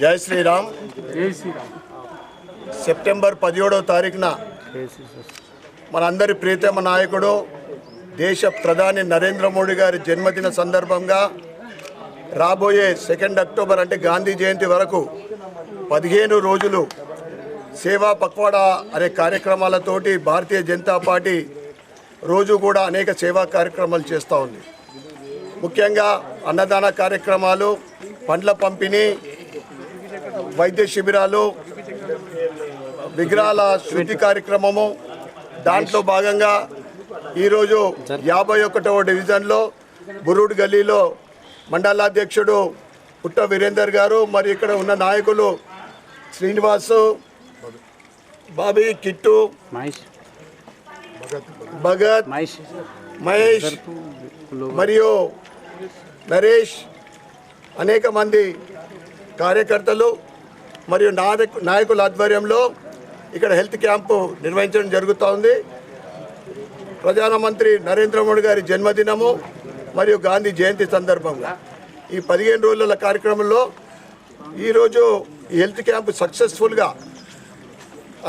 జై శ్రీరామ్. జై శ్రీరామ్. సెప్టెంబర్ పదిహేడవ తారీఖున మనందరి ప్రీతమ నాయకుడు దేశ ప్రధాని నరేంద్ర మోడీ గారి జన్మదిన సందర్భంగా రాబోయే సెకండ్ అక్టోబర్ అంటే గాంధీ జయంతి వరకు పదిహేను రోజులు సేవా పక్వాడా అనే కార్యక్రమాలతోటి భారతీయ జనతా పార్టీ రోజు కూడా అనేక సేవా కార్యక్రమాలు చేస్తూ ఉంది. ముఖ్యంగా అన్నదాన కార్యక్రమాలు పండ్ల పంపిణీ వైద్య శిబిరాలు విగ్రహాల శుద్ధి కార్యక్రమము దాంట్లో భాగంగా ఈరోజు యాభై ఒకటవ డివిజన్లో బురుడ్ గల్లీలో మండలాధ్యక్షుడు పుట్ట వీరేందర్ గారు మరి ఇక్కడ ఉన్న నాయకులు శ్రీనివాసు బాబీ కిట్టు భగత్ మహేష్. మరియు నరేష్ అనేక మంది కార్యకర్తలు మరియు నాయకు నాయకుల ఆధ్వర్యంలో ఇక్కడ హెల్త్ క్యాంపు నిర్వహించడం జరుగుతూ ఉంది ప్రధానమంత్రి నరేంద్ర మోడీ గారి జన్మదినము మరియు గాంధీ జయంతి సందర్భంగా. ఈ పదిహేను రోజుల కార్యక్రమంలో ఈరోజు ఈ హెల్త్ క్యాంపు సక్సెస్ఫుల్గా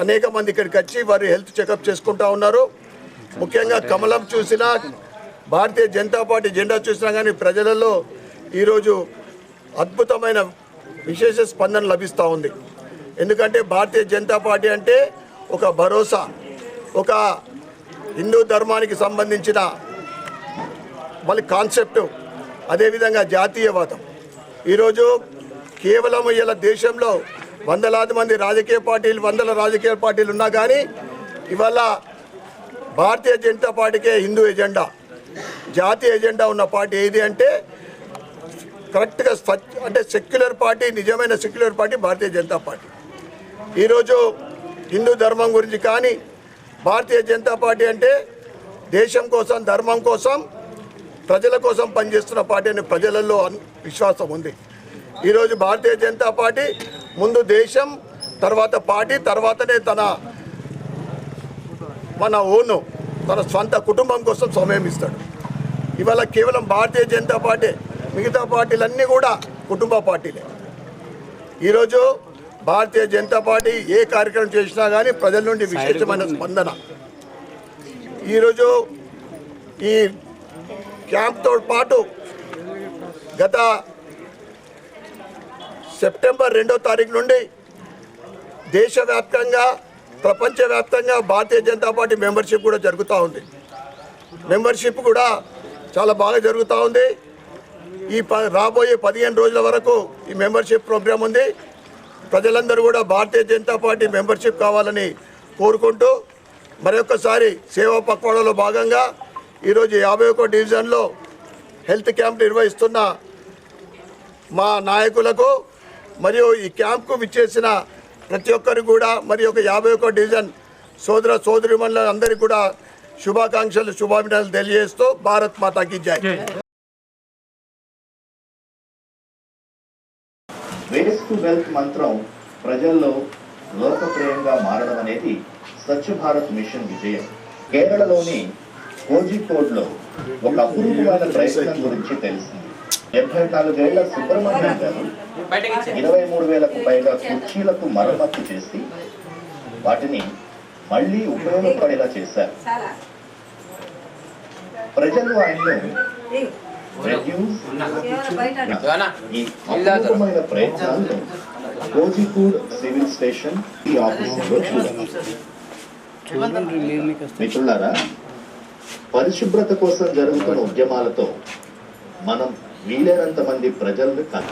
అనేక మంది ఇక్కడికి వచ్చి వారి హెల్త్ చెకప్ చేసుకుంటూ ఉన్నారు. ముఖ్యంగా కమలం చూసినా భారతీయ జనతా పార్టీ జెండా చూసినా కానీ ప్రజలలో ఈరోజు అద్భుతమైన విశేష స్పందన లభిస్తూ ఉంది. ఎందుకంటే భారతీయ జనతా పార్టీ అంటే ఒక భరోసా ఒక హిందూ ధర్మానికి సంబంధించిన మళ్ళీ కాన్సెప్ట్ అదేవిధంగా జాతీయవాదం. ఈరోజు కేవలం ఇలా దేశంలో వందలాది మంది రాజకీయ పార్టీలు వందల రాజకీయ పార్టీలు ఉన్నా కానీ ఇవాళ భారతీయ జనతా పార్టీకే హిందూ ఎజెండా జాతీయ ఎజెండా ఉన్న పార్టీ ఏది అంటే కరెక్ట్గా అంటే సెక్యులర్ పార్టీ నిజమైన secular party Bharatiya Janata party. ఈరోజు హిందూ ధర్మం గురించి కానీ భారతీయ జనతా పార్టీ అంటే దేశం కోసం ధర్మం కోసం ప్రజల కోసం పనిచేస్తున్న పార్టీ అనే ప్రజలలో విశ్వాసం ఉంది. ఈరోజు భారతీయ జనతా పార్టీ ముందు దేశం తర్వాత పార్టీ తర్వాతనే తన మన ఓను తన స్వంత కుటుంబం కోసం సమయం ఇస్తాడు. ఇవాళ కేవలం భారతీయ జనతా పార్టీ మిగతా పార్టీలన్నీ కూడా కుటుంబ పార్టీలే. ఈరోజు భారతీయ జనతా పార్టీ ఏ కార్యక్రమం చేసినా కానీ ప్రజల నుండి విశేషమైన స్పందన. ఈరోజు ఈ క్యాంప్తో పాటు గత సెప్టెంబర్ రెండో తారీఖు నుండి దేశవ్యాప్తంగా ప్రపంచవ్యాప్తంగా భారతీయ జనతా పార్టీ మెంబర్షిప్ కూడా జరుగుతూ ఉంది. మెంబర్షిప్ కూడా చాలా బాగా జరుగుతూ ఉంది. ఈ ప రాబోయే పదిహేను రోజుల వరకు ఈ మెంబర్షిప్ ప్రోగ్రాం ఉంది. ప్రజలందరూ కూడా భారతీయ జనతా పార్టీ మెంబర్షిప్ కావాలని కోరుకుంటూ మరొకసారి సేవా పక్వాడలో భాగంగా ఈరోజు యాభై ఒక్క డివిజన్లో హెల్త్ క్యాంప్ నిర్వహిస్తున్న మా నాయకులకు మరియు ఈ క్యాంప్కు విచ్చేసిన ప్రతి ఒక్కరు కూడా మరి ఒక యాభై ఒక్క డివిజన్ సోదర సోదరి అందరికీ కూడా శుభాకాంక్షలు శుభాభినందనలు తెలియజేస్తూ భారత్ మాతాకి జై. టు వెల్త్ మంత్రం ప్రజల్లో లోకప్రియంగా మారడం అనేది స్వచ్ఛ భారత్ మిషన్ విజయం. కేరళలోని కోజికోడ్లో ఒక అపూర్వమైన ప్రయత్నం గురించి తెలిసింది. డెబ్బై నాలుగేళ్ళ సుబ్రహ్మణ్యం గారు ఇరవై మూడు వేలకు పైగా కుర్చీలకు మరమ్మత్తు చేసి వాటిని మళ్ళీ ఉపయోగపడేలా చేశారు. ప్రజలు ఆయన్ను అద్భుతమైన ఈ ప్రయత్నాలను సివిల్ స్టేషన్ ఈ ఆఫీసులో చూడండి. మిత్రులారా పరిశుభ్రత కోసం జరుగుతున్న ఉద్యమాలతో మనం వీలైనంత మంది ప్రజలను కన్-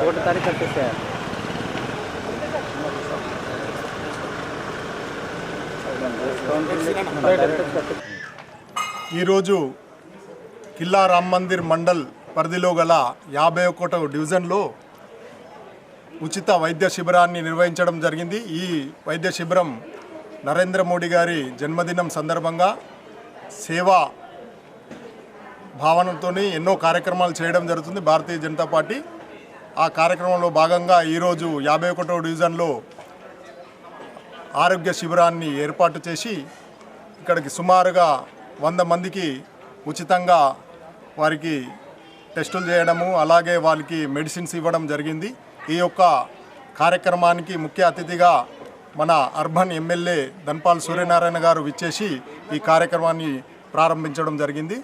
ఒకటో తారీఖు ఈరోజు కిల్లా రామ్ మందిర్ మండల్ పరిధిలో గల యాభై ఒకటో డివిజన్లో ఉచిత వైద్య శిబిరాన్ని నిర్వహించడం జరిగింది. ఈ వైద్య శిబిరం నరేంద్ర మోడీ గారి జన్మదినం సందర్భంగా సేవా భావనతో ఎన్నో కార్యక్రమాలు చేయడం జరుగుతుంది. భారతీయ జనతా పార్టీ ఆ కార్యక్రమంలో భాగంగా ఈరోజు యాభై ఒకటో డివిజన్లో ఆరోగ్య శిబిరాన్ని ఏర్పాటు చేసి ఇక్కడికి సుమారుగా వంద మందికి ఉచితంగా వారికి టెస్టులు చేయడము అలాగే వాళ్ళకి మెడిసిన్స్ ఇవ్వడం జరిగింది. ఈ యొక్క కార్యక్రమానికి ముఖ్య అతిథిగా మన అర్బన్ ఎమ్మెల్యే ధన్పాల్ సూర్యనారాయణ గారు విచ్చేసి ఈ కార్యక్రమాన్ని ప్రారంభించడం జరిగింది.